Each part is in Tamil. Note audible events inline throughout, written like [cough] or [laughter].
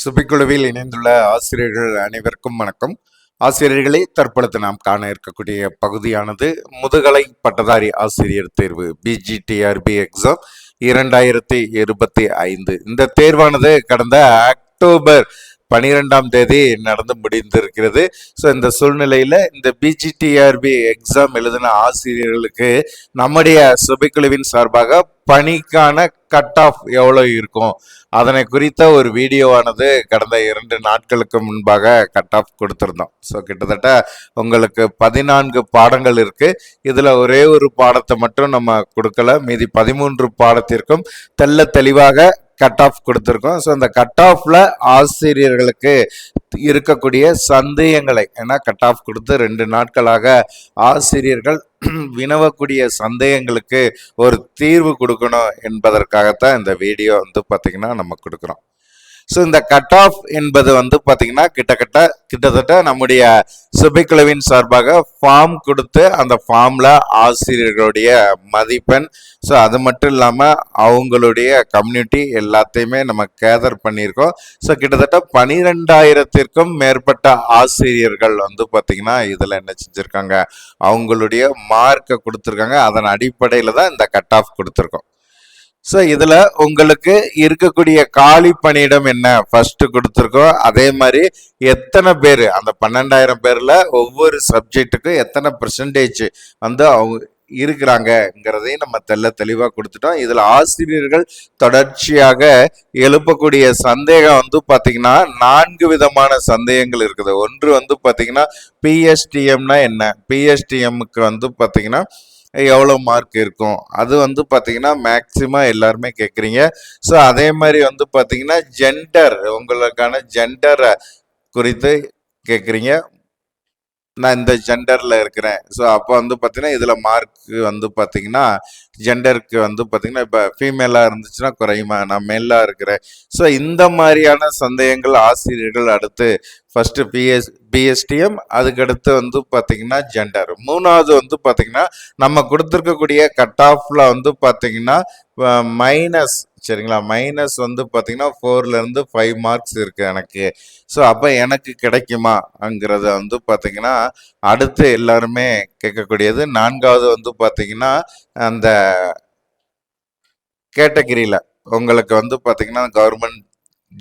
சுபிக்குழுவில் இணைந்துள்ள ஆசிரியர்கள் அனைவருக்கும் வணக்கம். ஆசிரியர்களே தற்பொழுது நாம் காண இருக்கக்கூடிய பகுதியானது முதுகலை பட்டதாரி ஆசிரியர் தேர்வு பிஜிடிஆர்பி எக்ஸாம் இரண்டாயிரத்தி இருபத்தி ஐந்து. இந்த தேர்வானது கடந்த அக்டோபர் பனிரெண்டாம் தேதி நடந்து முடிந்திருக்கிறது. ஸோ இந்த சூழ்நிலையில் இந்த பிஜிடிஆர்பி எக்ஸாம் எழுதின ஆசிரியர்களுக்கு நம்முடைய சுபைக்குழுவின் சார்பாக பணிக்கான கட் ஆஃப் எவ்வளோ இருக்கும்? அதனை குறித்த ஒரு வீடியோவானது கடந்த இரண்டு நாட்களுக்கு முன்பாக கட் ஆஃப் கொடுத்துருந்தோம். ஸோ கிட்டத்தட்ட உங்களுக்கு பதினான்கு பாடங்கள் இருக்குது இதில் ஒரே ஒரு பாடத்தை மட்டும் நம்ம கொடுக்கல. மீதி பதிமூன்று பாடத்திற்கும் தெள்ள தெளிவாக கட் ஆஃப் கொடுத்துருக்கோம். ஸோ அந்த கட் ஆஃபில் ஆசிரியர்களுக்கு இருக்கக்கூடிய சந்தேகங்களை ஏன்னா கட் ஆஃப் கொடுத்து ரெண்டு நாட்களாக ஆசிரியர்கள் [clears throat] வினவக்கூடிய சந்தேகங்களுக்கு ஒரு தீர்வு கொடுக்கணும் என்பதற்காகத்தான் இந்த வீடியோ வந்து பார்த்தீங்கன்னா நம்ம கொடுக்குறோம். ஸோ இந்த கட் ஆஃப் என்பது வந்து பார்த்தீங்கன்னா கிட்டத்தட்ட கிட்டத்தட்ட நம்முடைய சுபைக்குழுவின் சார்பாக ஃபார்ம் கொடுத்து அந்த ஃபார்மில் ஆசிரியர்களுடைய மதிப்பெண். ஸோ அது மட்டும் இல்லாமல் அவங்களுடைய கம்யூனிட்டி எல்லாத்தையுமே நம்ம கேதர் பண்ணியிருக்கோம். ஸோ கிட்டத்தட்ட பனிரெண்டாயிரத்திற்கும் மேற்பட்ட ஆசிரியர்கள் வந்து பார்த்தீங்கன்னா இதில் என்ன செஞ்சுருக்காங்க? அவங்களுடைய மார்க்கை கொடுத்துருக்காங்க. அதன் அடிப்படையில் தான் இந்த கட் ஆஃப் கொடுத்துருக்கோம். ஸோ இதில் உங்களுக்கு இருக்கக்கூடிய காலி பணியிடம் என்ன? ஃபஸ்ட்டு கொடுத்துருக்கோம். அதே மாதிரி எத்தனை பேர்? அந்த பன்னெண்டாயிரம் பேரில் ஒவ்வொரு சப்ஜெக்ட்டுக்கும் எத்தனை பர்சன்டேஜ் வந்து அவங்க இருக்கிறாங்கங்கிறதையும் நம்ம தெல்ல தெளிவாக கொடுத்துட்டோம். இதில் ஆசிரியர்கள் தொடர்ச்சியாக எழுப்பக்கூடிய சந்தேகம் வந்து பார்த்தீங்கன்னா நான்கு விதமான சந்தேகங்கள் இருக்குது. ஒன்று வந்து பார்த்திங்கன்னா பிஎஸ்டிஎம்னா என்ன? பிஎஸ்டிஎம்க்கு வந்து பார்த்திங்கன்னா எவ்வளோ மார்க் இருக்கும்? அது வந்து பார்த்தீங்கன்னா மேக்சிமம் எல்லாருமே கேட்குறீங்க ஸோ அதே மாதிரி வந்து பார்த்தீங்கன்னா ஜெண்டர் உங்களுக்கான ஜெண்டரை குறித்து கேட்குறீங்க நான் இந்த ஜெண்டரில் இருக்கிறேன். ஸோ அப்போ வந்து பார்த்தீங்கன்னா இதில் மார்க் வந்து பார்த்தீங்கன்னா ஜெண்டருக்கு வந்து பார்த்திங்கன்னா இப்போ ஃபீமேலாக இருந்துச்சுன்னா குறையுமா? நான் மேலாக இருக்கிறேன். ஸோ இந்த மாதிரியான சந்தேகங்கள் ஆசிரியர்கள் அடுத்து ஃபஸ்ட்டு பிஎஸ் பிஎஸ்டிஎம் அதுக்கடுத்து வந்து பார்த்தீங்கன்னா ஜெண்டர் மூணாவது வந்து பார்த்தீங்கன்னா நம்ம கொடுத்துருக்கக்கூடிய கட் ஆஃபில் வந்து பார்த்திங்கன்னா மைனஸ் சரிங்களா? மைனஸ் வந்து பார்த்திங்கன்னா ஃபோர்லேருந்து ஃபைவ் மார்க்ஸ் இருக்குது எனக்கு. ஸோ அப்போ எனக்கு கிடைக்குமாங்கிறத வந்து பார்த்திங்கன்னா அடுத்து எல்லாருமே கேட்கக்கூடியது. நான்காவது வந்து பார்த்தீங்கன்னா அந்த கேட்டகிரியில். உங்களுக்கு வந்து பார்த்தீங்கன்னா கவர்மெண்ட்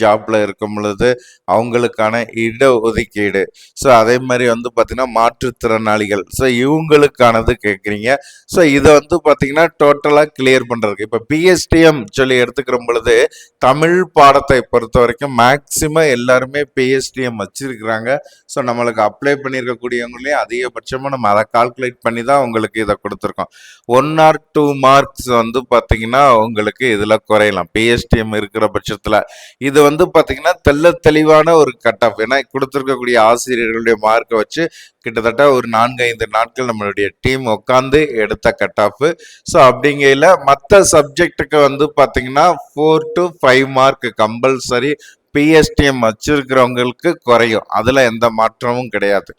ஜாப்ல இருக்கும் பொழுது அவங்களுக்கான இட ஒதுக்கீடு ஸோ அதே மாதிரி வந்து பார்த்தீங்கன்னா மாற்றுத்திறனாளிகள். ஸோ இவங்களுக்கானது கேட்குறீங்க ஸோ இதை வந்து பார்த்தீங்கன்னா டோட்டலாக கிளியர் பண்ணுறதுக்கு இப்போ பிஎஸ்டிஎம் சொல்லி எடுத்துக்கிற பொழுது தமிழ் பாடத்தை பொறுத்த வரைக்கும் மேக்சிமம் எல்லாருமே பிஎஸ்டிஎம் வச்சிருக்கிறாங்க. ஸோ நம்மளுக்கு அப்ளை பண்ணியிருக்கக்கூடியவங்களையும் அதிகபட்சமாக நம்ம அதை கால்குலேட் பண்ணி தான் உங்களுக்கு இதை கொடுத்துருக்கோம். ஒன் ஆர் டூ மார்க்ஸ் வந்து பார்த்தீங்கன்னா உங்களுக்கு இதில் குறையலாம். பிஎஸ்டிஎம் இருக்கிற பட்சத்தில். இது வந்து பார்த்தீங்கன்னா தெள்ள தெளிவான ஒரு கட் ஆஃப் ஏன்னா கொடுத்துருக்கக்கூடிய ஆசிரியர்களுடைய மார்க்கை வச்சு கிட்டத்தட்ட ஒரு நான்கு ஐந்து நாட்கள் நம்மளுடைய டீம் உட்காந்து எடுத்த கட் ஆஃப் ஸோ அப்படிங்கையில் மற்ற சப்ஜெக்ட்டுக்கு வந்து பார்த்தீங்கன்னா four to five mark compulsory PSTM வச்சிருக்கிறவங்களுக்கு குறையும். அதில் எந்த மாற்றமும் கிடையாது.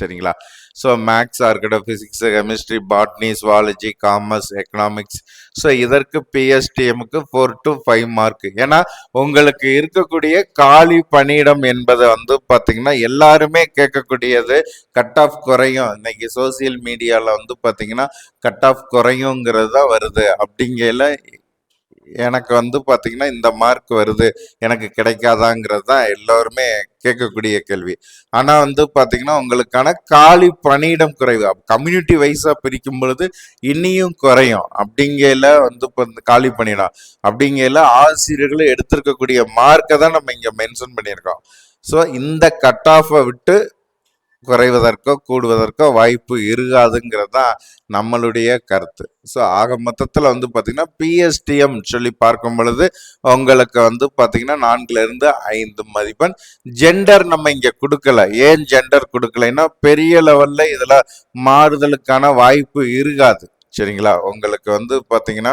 சரிங்களா? ஸோ மேக்ஸாக இருக்கட்டும் physics chemistry botany zoology commerce economics so இதற்கு பிஎஸ்டிஎம்க்கு ஃபோர் டு ஃபைவ் மார்க் ஏன்னா உங்களுக்கு இருக்கக்கூடிய காலி பணியிடம் என்பதை வந்து பார்த்தீங்கன்னா எல்லாருமே கேட்கக்கூடியது கட் ஆஃப் குறையும். இன்னைக்கு சோசியல் மீடியாவில் வந்து பார்த்தீங்கன்னா கட் ஆஃப் குறையுங்கிறது தான் வருது. அப்படிங்கையில் எனக்கு வந்து பார்த்தீங்கன்னா இந்த மார்க் வருது எனக்கு கிடைக்காதாங்கிறது தான் எல்லோருமே கேட்கக்கூடிய கேள்வி. ஆனால் வந்து பார்த்தீங்கன்னா உங்களுக்கான காலி பணியிடம் குறைவு. கம்யூனிட்டி வைஸாக பிரிக்கும் பொழுது இன்னியும் குறையும். அப்படிங்கையில் வந்து இப்போ காலி பணியிடம் அப்படிங்கையில் ஆசிரியர்கள் எடுத்திருக்கக்கூடிய மார்க்கை தான் நம்ம இங்கே மென்ஷன் பண்ணியிருக்கோம். ஸோ இந்த கட் ஆஃபை விட்டு குறைவதற்கோ கூடுவதற்கோ வாய்ப்பு இருக்காதுங்கிறது தான் நம்மளுடைய கருத்து. ஸோ ஆக மொத்தத்தில் வந்து பார்த்திங்கன்னா பிஎஸ்டிஎம் சொல்லி பார்க்கும் பொழுது உங்களுக்கு வந்து பார்த்திங்கன்னா நான்குலேருந்து ஐந்து மதிப்பெண். ஜெண்டர் நம்ம இங்கே கொடுக்கல. ஏன் ஜெண்டர் கொடுக்கலைன்னா பெரிய லெவலில் இதில் மாறுதலுக்கான வாய்ப்பு இருக்காது. சரிங்களா? உங்களுக்கு வந்து பார்த்தீங்கன்னா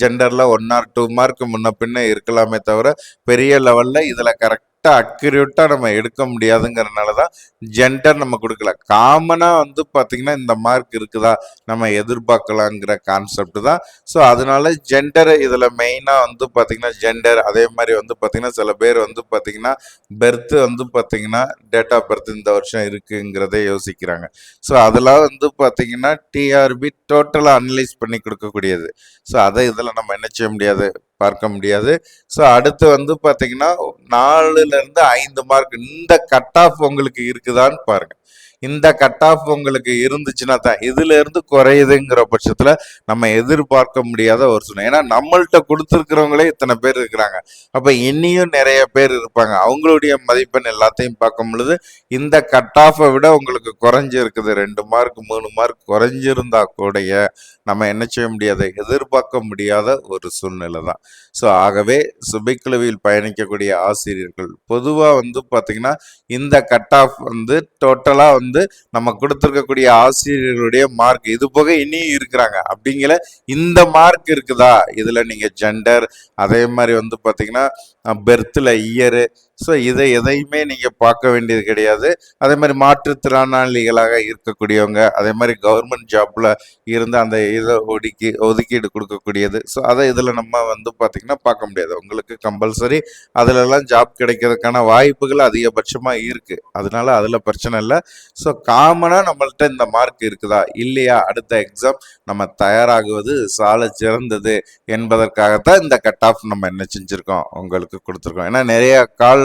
ஜெண்டரில் ஒன் ஆர் டூ மார்க் முன்ன பின்ன இருக்கலாமே தவிர பெரிய லெவலில் இதில் கரெக்ட் கரெக்டாக அக்யூரேட்டாக நம்ம எடுக்க முடியாதுங்கிறனால தான் ஜெண்டர் நம்ம கொடுக்கல. காமனாக வந்து பார்த்திங்கன்னா இந்த மார்க் இருக்குதா? நம்ம எதிர்பார்க்கலாங்கிற கான்செப்ட் தான். ஸோ அதனால ஜெண்டர் இதில் மெயினாக வந்து பார்த்திங்கன்னா ஜெண்டர் அதே மாதிரி வந்து பார்த்திங்கன்னா சில பேர் வந்து பார்த்திங்கன்னா பெர்த்து வந்து பார்த்திங்கன்னா டேட் ஆஃப் பர்த் இந்த வருஷம் இருக்குங்கிறதே யோசிக்கிறாங்க. ஸோ அதெல்லாம் வந்து பார்த்திங்கன்னா டிஆர்பி டோட்டலாக அனலைஸ் பண்ணி கொடுக்கக்கூடியது. ஸோ அதை இதில் நம்ம என்ன செய்ய முடியாது? பார்க்க முடியாது. ஸோ அடுத்து வந்து பார்த்தீங்கன்னா இருந்து ஐந்து மார்க் இந்த கட் ஆஃப் உங்களுக்கு இருக்குதான்னு பாருங்க. இந்த கட் ஆஃப் உங்களுக்கு இருந்துச்சுன்னா தான் இதுல இருந்து குறையுதுங்கிற பட்சத்துல நம்ம எதிர்பார்க்க முடியாத ஒரு சூழ்நிலை. ஏன்னா நம்மள்ட்ட கொடுத்துருக்கிறவங்களே இத்தனை பேர் இருக்கிறாங்க. அப்ப இனியும் நிறைய பேர் இருப்பாங்க. அவங்களுடைய மதிப்பெண் எல்லாத்தையும் பார்க்கும் பொழுது இந்த கட் ஆஃபை விட உங்களுக்கு குறைஞ்சிருக்குது. ரெண்டு மார்க் மூணு மார்க் குறைஞ்சிருந்தா கூடய நம்ம என்ன செய்ய முடியாது? எதிர்பார்க்க முடியாத ஒரு சூழ்நிலை தான். ஸோ ஆகவே சுபைக்குழுவில் பயணிக்கக்கூடிய ஆசிரியர்கள் பொதுவாக வந்து பார்த்தீங்கன்னா இந்த கட் ஆஃப் வந்து டோட்டலாக வந்து நம்ம கொடுத்துருக்கக்கூடிய ஆசிரியர்களுடைய மார்க் இது போக இனியும் இருக்கிறாங்க. அப்படிங்கிற இந்த மார்க் இருக்குதா? இதில் நீங்கள் ஜெண்டர் அதே மாதிரி வந்து பார்த்தீங்கன்னா பெர்த்தில் இயரு ஸோ இதை எதையுமே நீங்கள் பார்க்க வேண்டியது கிடையாது. அதே மாதிரி மாற்றுத்திறனாளிகளாக இருக்கக்கூடியவங்க அதே மாதிரி கவர்மெண்ட் ஜாப்பில் இருந்து அந்த இதை ஒதுக்கி ஒதுக்கீடு கொடுக்கக்கூடியது. ஸோ அதை இதில் நம்ம வந்து பார்த்திங்கன்னா பார்க்க முடியாது. உங்களுக்கு கம்பல்சரி அதிலெல்லாம் ஜாப் கிடைக்கிறதுக்கான வாய்ப்புகள் அதிகபட்சமாக இருக்குது அதனால அதில் பிரச்சனை இல்லை. ஸோ காமனாக நம்மள்ட்ட இந்த மார்க் இருக்குதா? இல்லையா? அடுத்த எக்ஸாம் நம்ம தயாராகுவது சால சிறந்தது என்பதற்காகத்தான் இந்த கட் ஆஃப் நம்ம என்ன செஞ்சுருக்கோம்? உங்களுக்கு கொடுத்துருக்கோம். ஏன்னா நிறைய கால்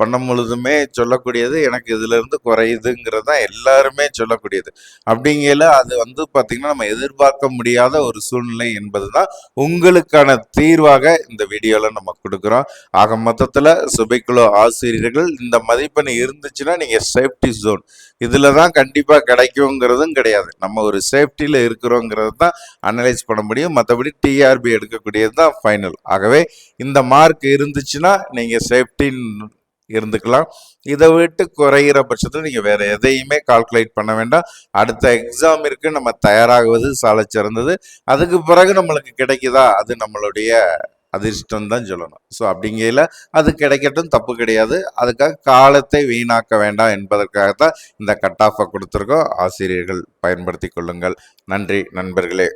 பண்ணும் பொழுதுமே சொல்லக்கூடியது எனக்கு இதுல இருந்து குறையுதுங்கிறது தான் எல்லாருமே சொல்லக்கூடியது. அப்படிங்கையில அது வந்து பாத்தீங்கன்னா நம்ம எதிர்பார்க்க முடியாத ஒரு சூழ்நிலை என்பது தான் உங்களுக்கான தீர்வாக இந்த வீடியோல நம்ம கொடுக்குறோம். ஆக மொத்தத்துல சுபைக்குழு ஆசிரியர்கள் இந்த மதிப்பெண் இருந்துச்சுன்னா நீங்க சேஃப்டி ஜோன். இதில் தான் கண்டிப்பா கிடைக்குங்கிறதும் கிடையாது. நம்ம ஒரு சேஃப்டியில இருக்கிறோங்கிறது தான் அனலைஸ் பண்ண முடியும். மற்றபடி டிஆர்பி எடுக்கக்கூடியது தான் ஃபைனல். ஆகவே இந்த மார்க் இருந்துச்சுன்னா நீங்க சேஃப்டின்னு இருந்துக்கலாம். இதை விட்டு குறையிற பட்சத்தில் நீங்கள் வேறு எதையுமே கால்குலேட் பண்ண வேண்டாம். அடுத்த எக்ஸாமிற்கு நம்ம தயாராகுவது சால சிறந்தது. அதுக்கு பிறகு நம்மளுக்கு கிடைக்குதா? அது நம்மளுடைய அதிர்ஷ்டம் தான் சொல்லணும். ஸோ அப்படிங்கையில் அது கிடைக்கட்டும் தப்பு கிடையாது. அதுக்காக காலத்தை வீணாக்க வேண்டாம் என்பதற்காகத்தான் இந்த கட் ஆஃபை கொடுத்துருக்கோம். ஆசிரியர்கள் பயன்படுத்தி கொள்ளுங்கள். நன்றி நண்பர்களே.